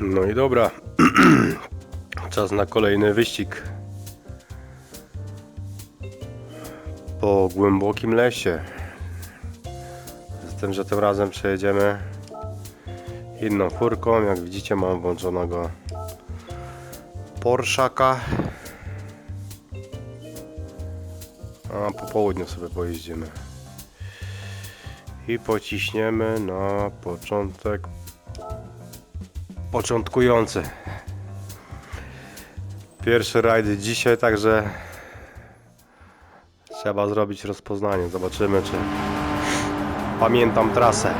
No i dobra. Czas na kolejny wyścig. Po głębokim lesie. Z tym, że tym razem przejedziemy inną furką. Jak widzicie mam włączonego Porszaka. A po południu sobie pojeździmy. I pociśniemy na początek początkujący. Pierwszy rajd dzisiaj, także trzeba zrobić rozpoznanie. Zobaczymy, czy pamiętam trasę.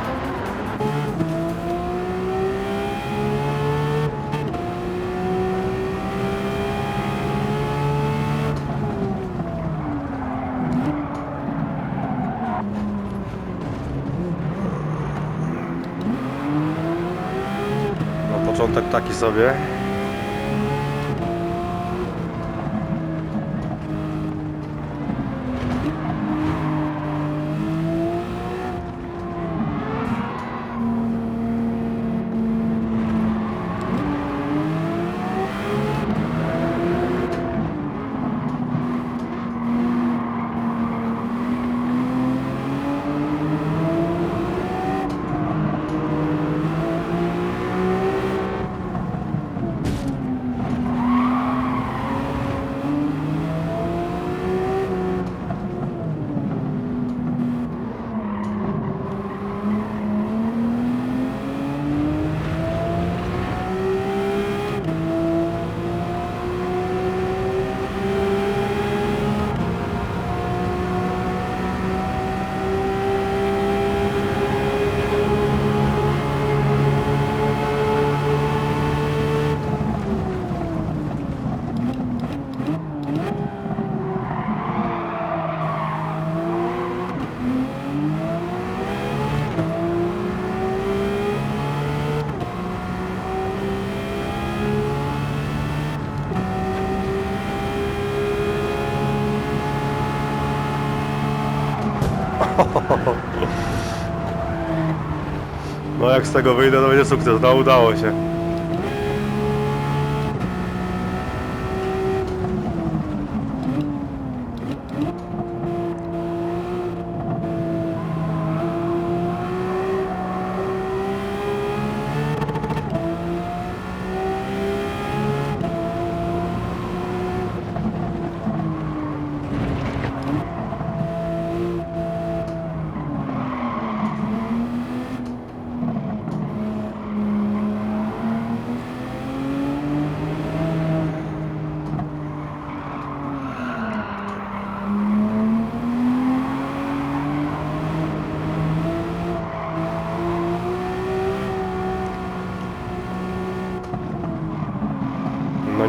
Na początek taki sobie. No jak z tego wyjdę, to będzie sukces. No udało się.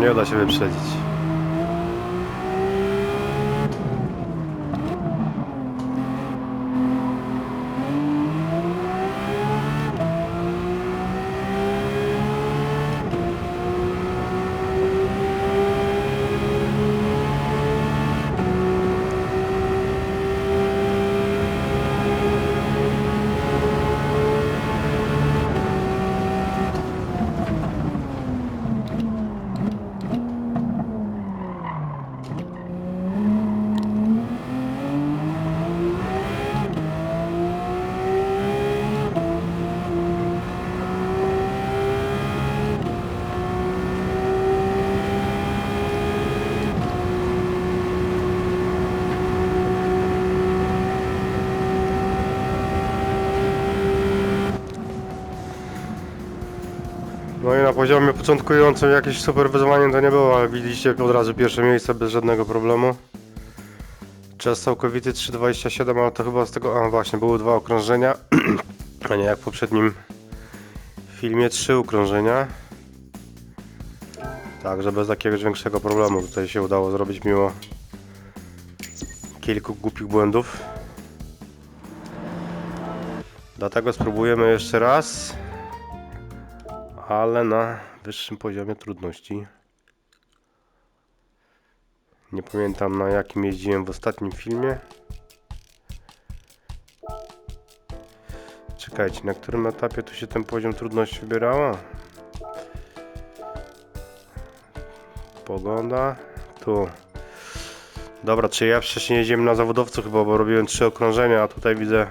Nie da się wyprzedzić. No i na poziomie początkującym jakieś super wyzwanie to nie było, ale widzieliście od razu pierwsze miejsce bez żadnego problemu. Czas całkowity 3.27, ale to chyba z tego, a właśnie, były dwa okrążenia, a nie jak w poprzednim filmie trzy okrążenia. Także bez jakiegoś większego problemu tutaj się udało zrobić mimo kilku głupich błędów. Dlatego spróbujemy jeszcze raz ale na wyższym poziomie trudności. Nie pamiętam na jakim jeździłem w ostatnim filmie. Czekajcie, na którym etapie tu się ten poziom trudności wybierało? Pogoda. Tu. Dobra, czy ja wcześniej jeździłem na zawodowcu chyba, bo robiłem trzy okrążenia, a tutaj widzę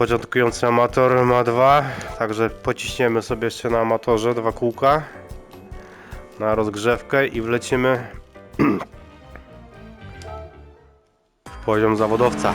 początkujący amator ma dwa, także pociśniemy sobie jeszcze na amatorze dwa kółka na rozgrzewkę i wlecimy w poziom zawodowca.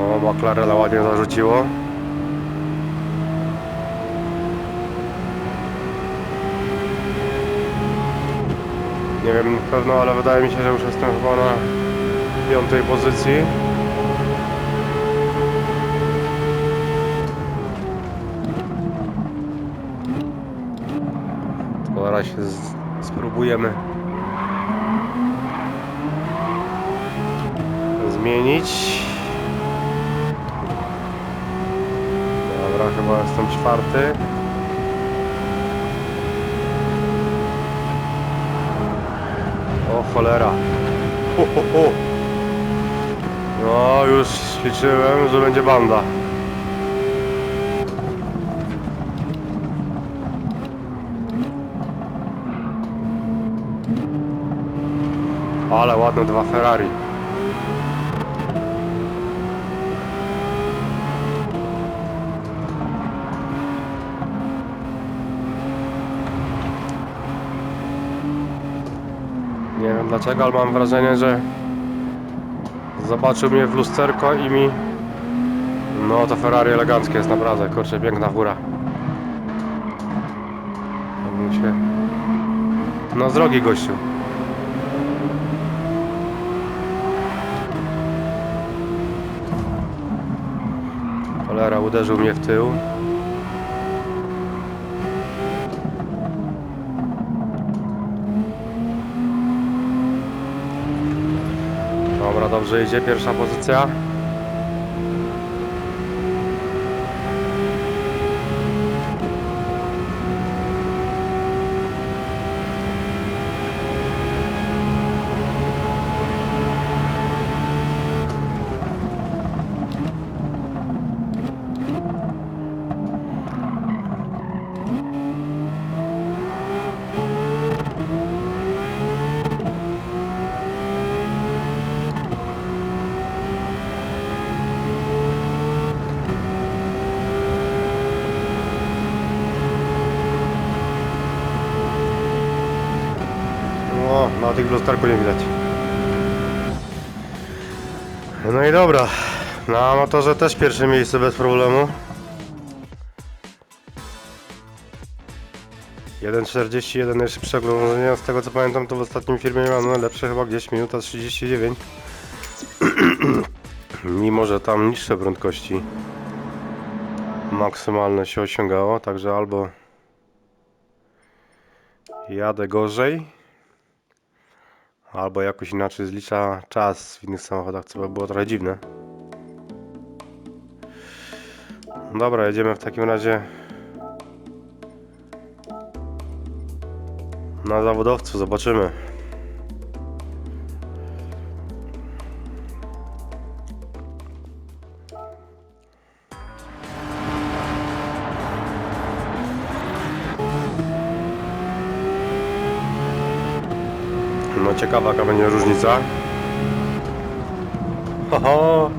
O, McLarena ładnie zarzuciło. Nie wiem na pewno, ale wydaje mi się, że już jestem chyba na piątej pozycji. To zaraz się z- spróbujemy zmienić. Dobra, chyba jestem czwarty. O cholera. Ho, ho, ho. No, już liczyłem, że będzie banda. Ale ładne dwa Ferrari. Nie wiem dlaczego, ale mam wrażenie, że zobaczył mnie w lusterko i mi... No to Ferrari eleganckie jest naprawdę, kurczę, piękna fura. Się... No drogi gościu. Cholera, uderzył mnie w tył. Dobra, dobrze idzie, pierwsza pozycja. Na tych lusterku nie widać. No i dobra. Na amatorze też pierwsze miejsce bez problemu. 1.41 najszybsze okrążenie. Z tego co pamiętam to w ostatnim filmie miałem najlepsze chyba gdzieś minuta 39. Mimo, że tam niższe prędkości maksymalne się osiągało, także albo jadę gorzej, albo jakoś inaczej zlicza czas w innych samochodach, co by było trochę dziwne. Dobra, jedziemy w takim razie na zawodowcu, zobaczymy. ciekawa jaka będzie różnica. Oho!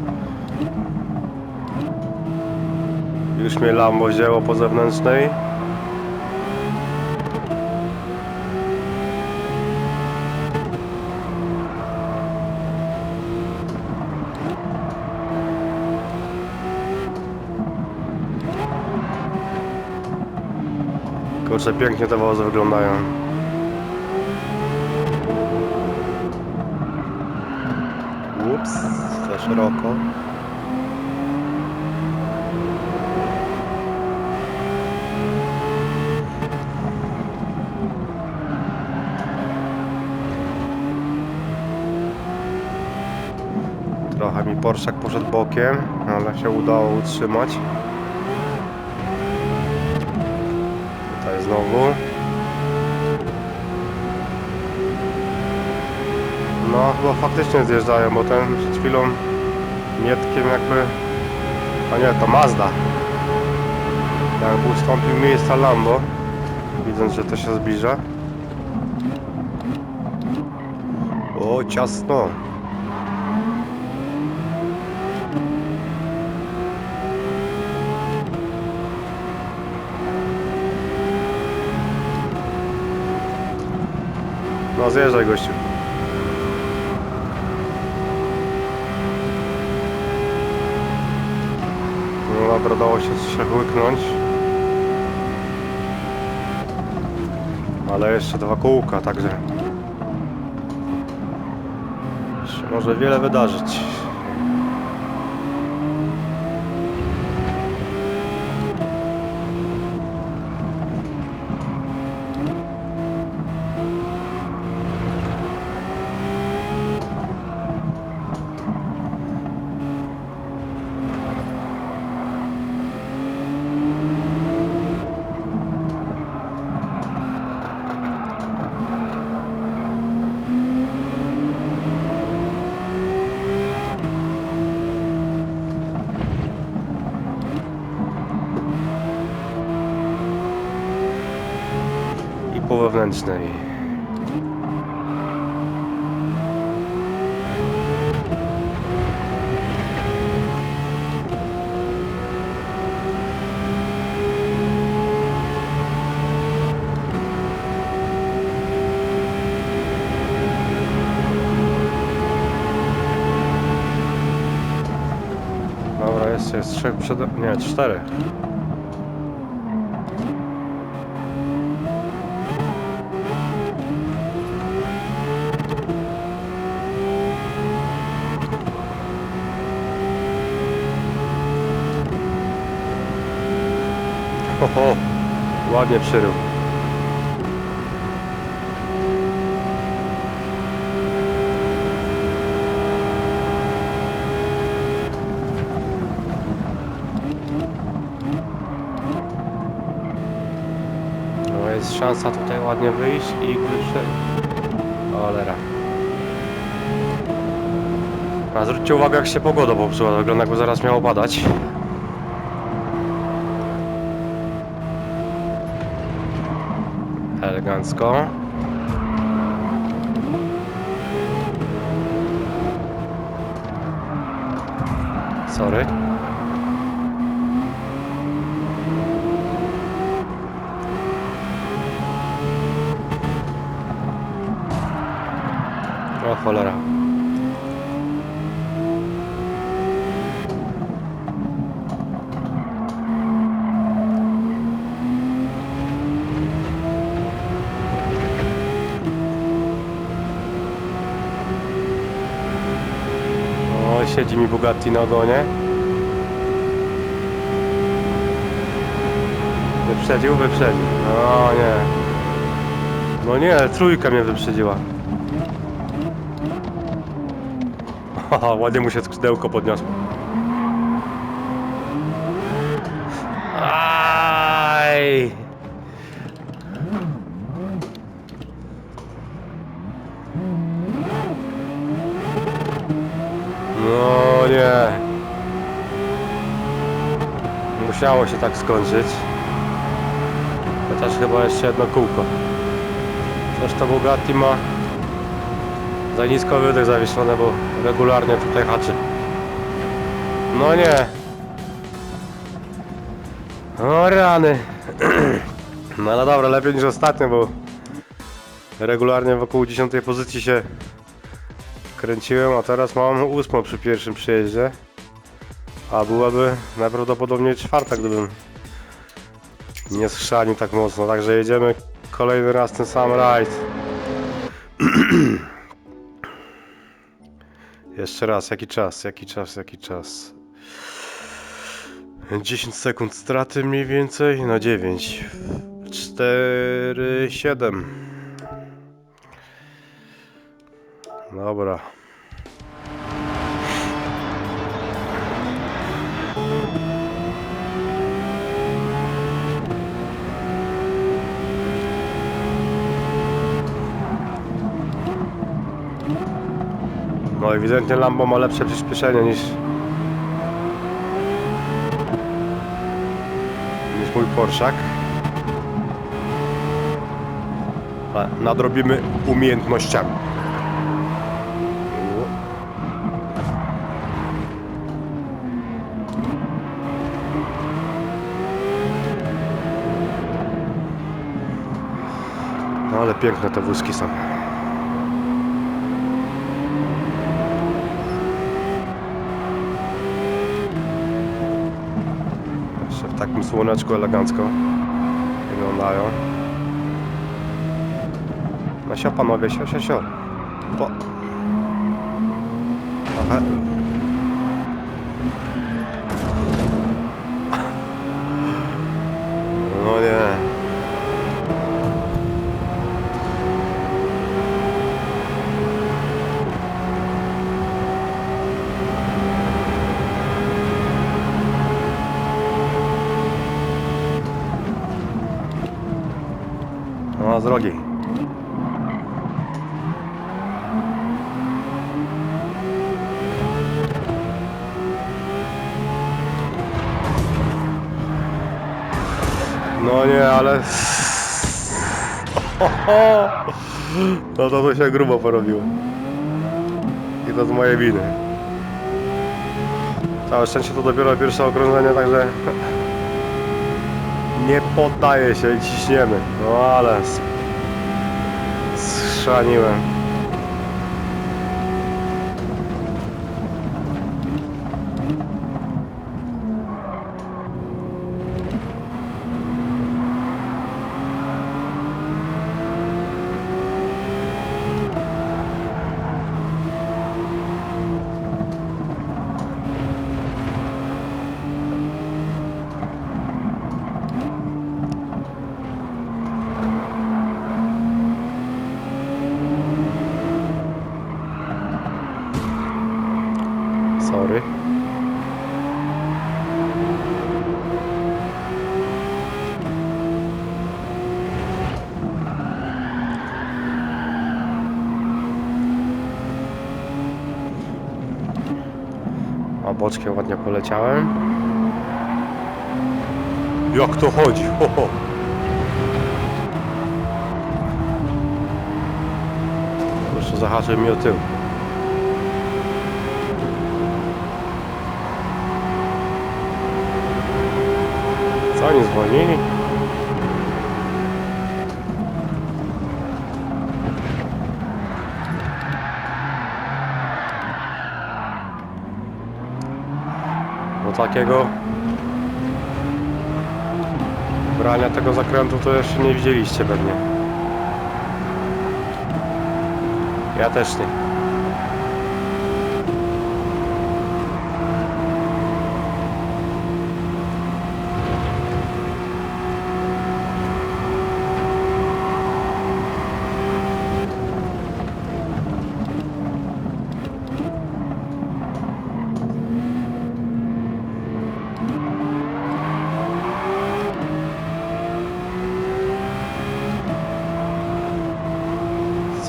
Już mnie Lambo wzięło po zewnętrznej. Kurczę, pięknie te wozy wyglądają. Ups, za szeroko. Trochę mi Porszak poszedł bokiem, ale się udało utrzymać. Tutaj znowu. No chyba faktycznie zjeżdżają, bo ten przed chwilą mietkiem jakby... A nie, to Mazda. Jakby ustąpił miejsca Lambo. Widząc, że to się zbliża. O, ciasno. No zjeżdżaj gościu. No dobra, dało się się łyknąć. Ale jeszcze dwa kółka, także... Jeszcze może wiele wydarzyć. Wewnętrznej. Dobra, jest, jest trzech przed... nie, czterech. Oho, ładnie przyrył. No jest szansa tutaj ładnie wyjść i wyprzedzić. Olera. A zwróćcie uwagę jak się pogoda popsuła, wygląda jakby zaraz miało padać. Elegancko. Sorry. O cholera. O, siedzi mi Bugatti na ogonie. Wyprzedził, wyprzedził. No nie. No nie, trójka mnie wyprzedziła. Haha, ładnie mu się skrzydełko podniosło. Aj! No nie. Musiało się tak skończyć. Chociaż chyba jeszcze jedno kółko. To Bugatti ma za nisko wydech zawieszone, bo regularnie tutaj haczy. No nie. O rany. No ale dobra, lepiej niż ostatnio, bo regularnie wokół 10 pozycji się kręciłem, a teraz mam ósmą przy pierwszym przyjeździe. A byłaby najprawdopodobniej czwarta, gdybym nie schrzanił tak mocno, także jedziemy kolejny raz ten sam rajd. Jeszcze raz, jaki czas, jaki czas, jaki czas. 10 sekund straty mniej więcej, no 9. 4, 7. Dobra. No ewidentnie Lambo ma lepsze przyspieszenie niż niż mój Porszak. Nadrobimy umiejętnościami. No ale piękne te wózki są. Jeszcze w takim słoneczku elegancko wyglądają. No sio panowie, sio, sio, sio. Po... Trochę. No nie. No z drogi. No nie, ale... No to to się grubo porobiło. I to z mojej winy. Całe szczęście to dopiero pierwsze okrążenie, także... Nie poddaję się i ciśniemy. No ale... Schrzaniłem. Sorry. A boczkiem ładnie poleciałem. Jak to chodzi? Ho, ho. Jeszcze zahaczył mi o tył. Co oni zwolnili? Takiego brania tego zakrętu to jeszcze nie widzieliście pewnie. Ja też nie.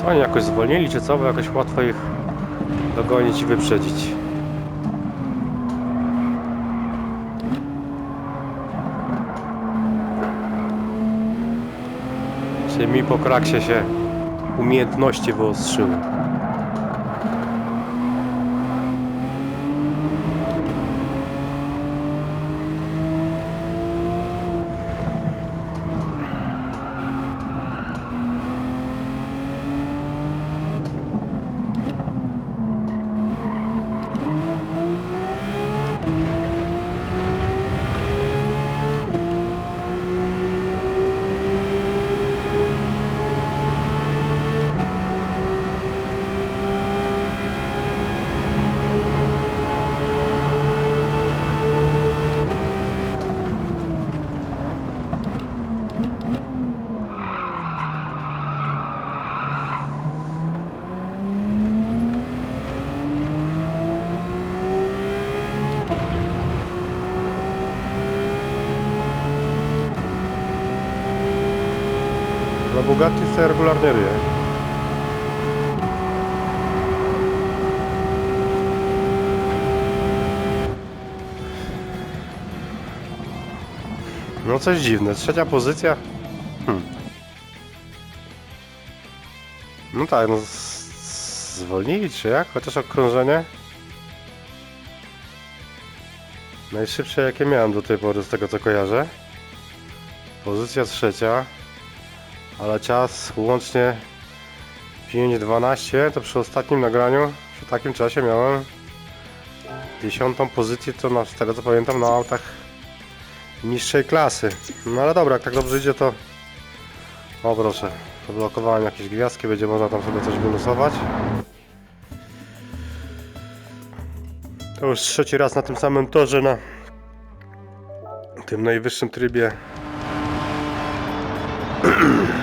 Co oni jakoś zwolnili, czy co? Bo jakoś łatwo ich dogonić i wyprzedzić. Czy mi po kraksie się umiejętności wyostrzyły. Bugatti sobie regularnie. No coś dziwne. Trzecia pozycja. Hmm. No tak, no zwolnili czy jak? Chociaż okrążenie? Najszybsze jakie miałem do tej pory z tego co kojarzę. Pozycja trzecia. Ale czas łącznie 5.12 to przy ostatnim nagraniu przy takim czasie miałem dziesiątą pozycję to na, z tego co pamiętam na autach niższej klasy. No ale dobra, jak tak dobrze idzie to o proszę, poblokowałem jakieś gwiazdki, będzie można tam sobie coś wylosować. To już trzeci raz na tym samym torze na tym najwyższym trybie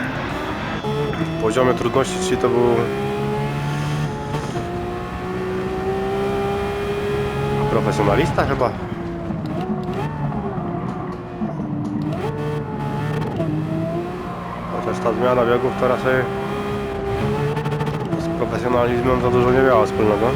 poziomie trudności, czyli to był profesjonalista chyba. Chociaż ta zmiana biegów to raczej z profesjonalizmem za dużo nie miała wspólnego.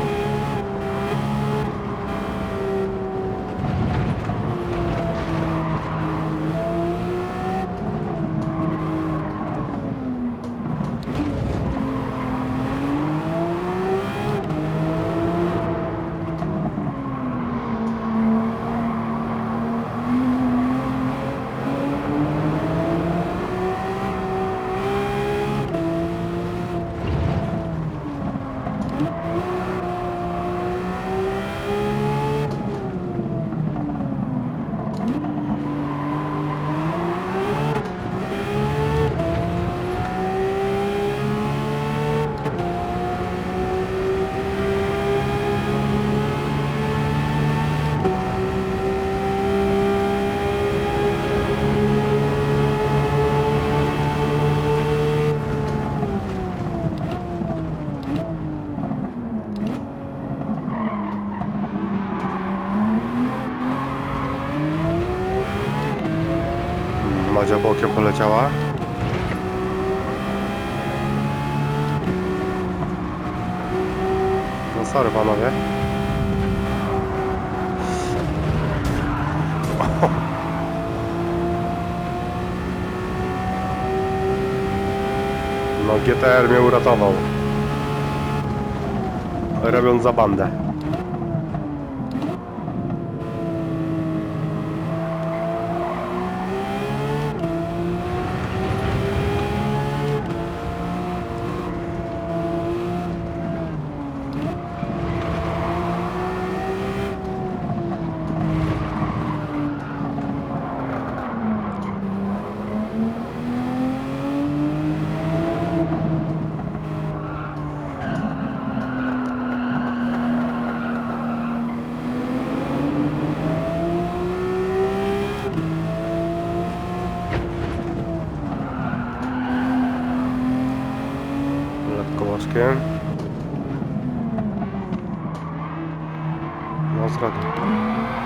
Madzia bokiem poleciała. No sorry panowie. No GTR mnie uratował. Robiąc za bandę. No zrobię. Dobra,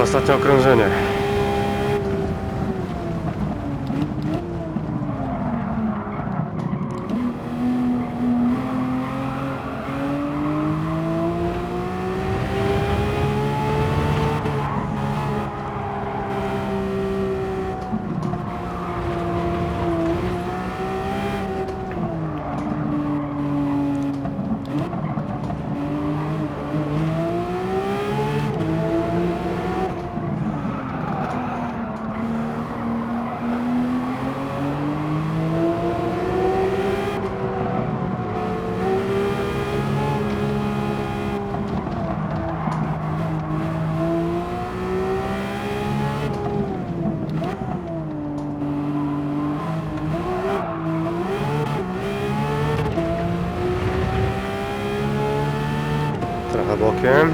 ostatnie okrążenie. Bokiem.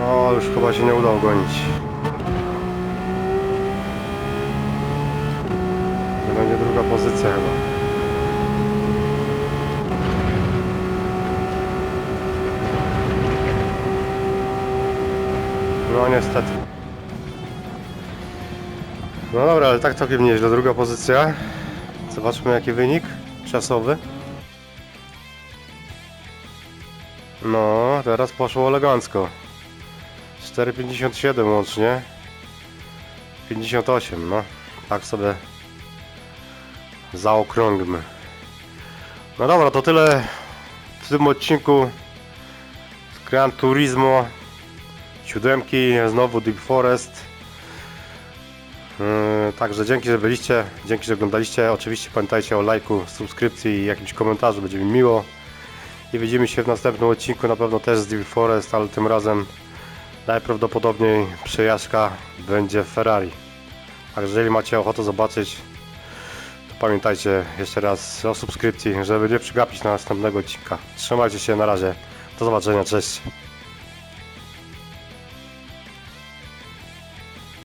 No, już chyba się nie udało gonić. To będzie druga pozycja chyba. No niestety. No dobra, ale tak całkiem nieźle. Druga pozycja. Zobaczmy jaki wynik czasowy. No, teraz poszło elegancko. 4,57 łącznie. 58, no. Tak sobie zaokrągmy. No dobra, to tyle w tym odcinku z Gran Turismo siódemki, znowu Deep Forest. Yy, Także dzięki, że byliście, dzięki, że oglądaliście. Oczywiście pamiętajcie o lajku, subskrypcji i jakimś komentarzu, będzie mi miło. I widzimy się w następnym odcinku, na pewno też z Deep Forest, ale tym razem najprawdopodobniej przejażdżka będzie w Ferrari. Także jeżeli macie ochotę zobaczyć, to pamiętajcie jeszcze raz o subskrypcji, żeby nie przegapić na następnego odcinka. Trzymajcie się, na razie. Do zobaczenia, cześć.